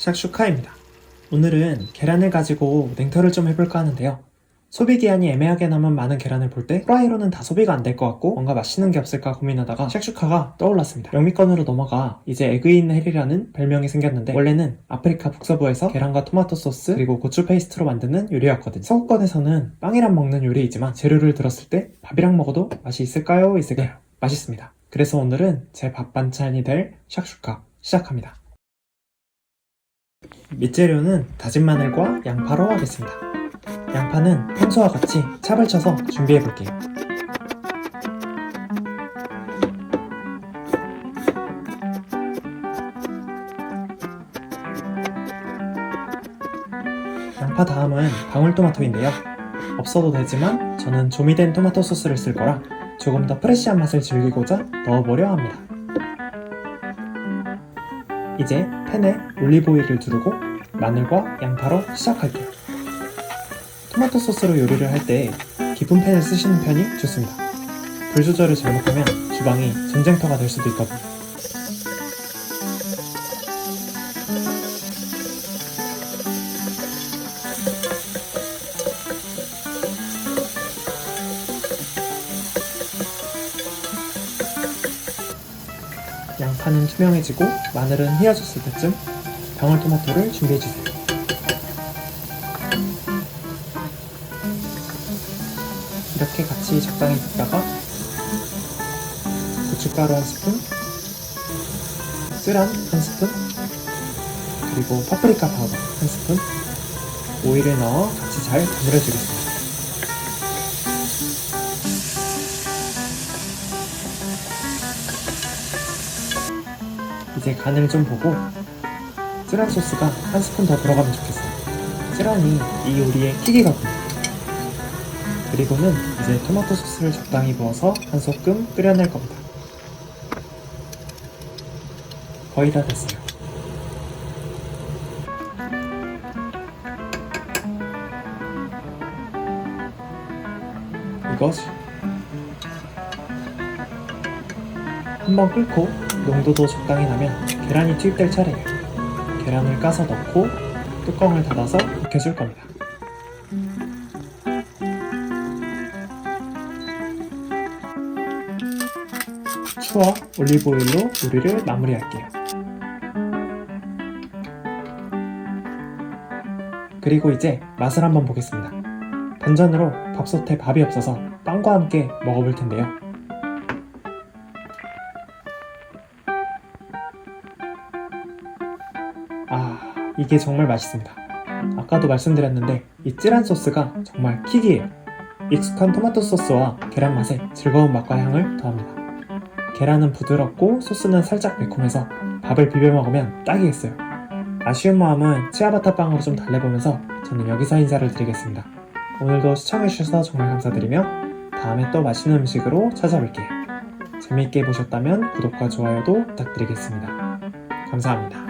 샥슈카입니다. 오늘은 계란을 가지고 냉터를 좀 해볼까 하는데요. 소비 기한이 애매하게 남은 많은 계란을 볼 때 프라이로는 다 소비가 안 될 것 같고 뭔가 맛있는 게 없을까 고민하다가 샥슈카가 떠올랐습니다. 영미권으로 넘어가 이제 에그인 헬이라는 별명이 생겼는데 원래는 아프리카 북서부에서 계란과 토마토 소스 그리고 고추 페이스트로 만드는 요리였거든요. 서구권에서는 빵이랑 먹는 요리이지만 재료를 들었을 때 밥이랑 먹어도 맛이 있을까요? 있을까요? 맛있습니다. 그래서 오늘은 제 밥 반찬이 될 샥슈카 시작합니다. 밑재료는 다진 마늘과 양파로 하겠습니다. 양파는 평소와 같이 찹을 쳐서 준비해 볼게요. 양파 다음은 방울토마토인데요. 없어도 되지만 저는 조미된 토마토 소스를 쓸 거라 조금 더 프레시한 맛을 즐기고자 넣어보려 합니다. 이제 팬에 올리브오일을 두르고 마늘과 양파로 시작할게요. 토마토 소스로 요리를 할 때 깊은 팬을 쓰시는 편이 좋습니다. 불 조절을 잘못하면 주방이 전쟁터가 될 수도 있거든요. 양파는 투명해지고 마늘은 휘어졌을 때쯤 방울 토마토를 준비해주세요. 이렇게 같이 적당히 볶다가 고춧가루 한 스푼, 쓰란 한 스푼, 그리고 파프리카 파우더 한 스푼, 오일을 넣어 같이 잘 버무려주겠습니다. 이제 간을 좀 보고 쓰란 소스가 한 스푼 더 들어가면 좋겠어요. 쓰란이 이 요리의 킥이거든요. 그리고는 이제 토마토 소스를 적당히 부어서 한 소끔 끓여낼 겁니다. 거의 다 됐어요. 이것이 한번 끓고 농도도 적당히 나면 계란이 투입될 차례예요. 계란을 까서 넣고 뚜껑을 닫아서 익혀줄 겁니다. 추어 올리브오일로 요리를 마무리할게요. 그리고 이제 맛을 한번 보겠습니다. 반전으로 밥솥에 밥이 없어서 빵과 함께 먹어볼 텐데요. 아, 이게 정말 맛있습니다. 아까도 말씀드렸는데 이 찌란 소스가 정말 킥이에요. 익숙한 토마토 소스와 계란 맛에 즐거운 맛과 향을 더합니다. 계란은 부드럽고 소스는 살짝 매콤해서 밥을 비벼 먹으면 딱이겠어요. 아쉬운 마음은 치아바타 빵으로 좀 달래보면서 저는 여기서 인사를 드리겠습니다. 오늘도 시청해주셔서 정말 감사드리며 다음에 또 맛있는 음식으로 찾아뵐게요. 재미있게 보셨다면 구독과 좋아요도 부탁드리겠습니다. 감사합니다.